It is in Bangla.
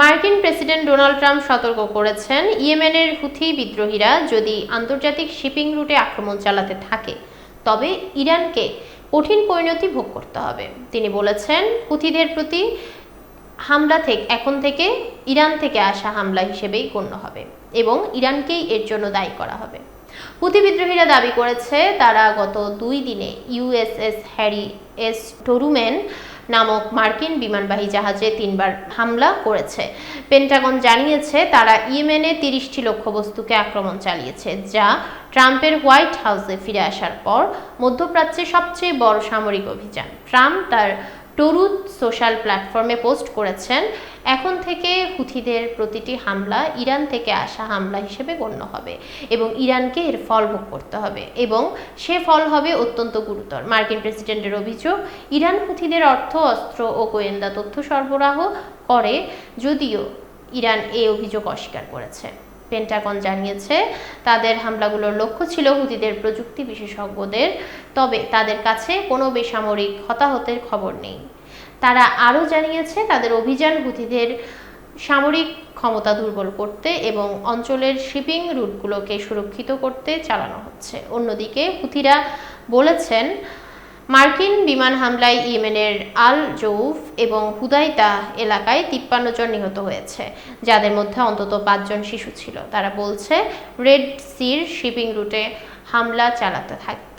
মার্কিন প্রেসিডেন্ট ডোনাল্ড ট্রাম্প সতর্ক করেছেন, ইয়েমেনের হুথি বিদ্রোহীরা যদি আন্তর্জাতিক শিপিং রুটে আক্রমণ চালাতে থাকে, তবে ইরানকে কঠিন পরিণতি ভোগ করতে হবে। তিনি বলেছেন, হুথিদের প্রতি হামলা থেকে, এখন থেকে ইরান থেকে আসা হামলা হিসেবেই গণ্য হবে এবং ইরানকেই এর জন্য দায়ী করা হবে। হুতি বিদ্রোহীরা দাবি করেছে তারা গত দুই দিনে ইউএসএস হ্যারি এস টরুমেন নামক মার্কিন বিমানবাহী জাহাজে তিনবার হামলা করেছে। পেন্টাগন জানিয়েছে তারা ইয়েমেনে তিরিশটি লক্ষ্যবস্তুকে আক্রমণ চালিয়েছে, যা ট্রাম্পের হোয়াইট হাউসে ফিরে আসার পর মধ্যপ্রাচ্যে সবচেয়ে বড় সামরিক অভিযান। ট্রাম্প তার টরুথ সোশ্যাল প্ল্যাটফর্মে পোস্ট করেছেন, এখন থেকে হুথিদের প্রতিটি হামলা ইরান থেকে আসা হামলা হিসেবে গণ্য হবে এবং ইরানকে এর ফল ভোগ করতে হবে এবং সে ফল হবে অত্যন্ত গুরুতর। মার্কিন প্রেসিডেন্টের অভিযোগ, ইরান হুথিদের অর্থ অস্ত্র ও গোয়েন্দা তথ্য সরবরাহ করে, যদিও ইরান এই অভিযোগ অস্বীকার করেছে। পেন্টাগন জানিয়েছে, তাদের হামলাগুলোর লক্ষ্য ছিল হুতিদের প্রযুক্তি বিশেষজ্ঞদের, তবে তাদের কাছে কোনো বেসামরিক হতাহতের খবর নেই। তারা আরও জানিয়েছে, তাদের অভিযান হুতিদের সামরিক ক্ষমতা দুর্বল করতে এবং অঞ্চলের শিপিং রুটগুলোকে সুরক্ষিত করতে চালানো হচ্ছে। অন্যদিকে হুতিরা বলেছেন মার্কিন বিমান হামলায় ইয়েমেনের আল জৌফ এবং হুদাইতা এলাকায় তিপ্পান্ন জন নিহত হয়েছে, যাদের মধ্যে অন্তত পাঁচজন শিশু ছিল। তারা বলছে, রেড সির শিপিং রুটে হামলা চালাতে থাকতে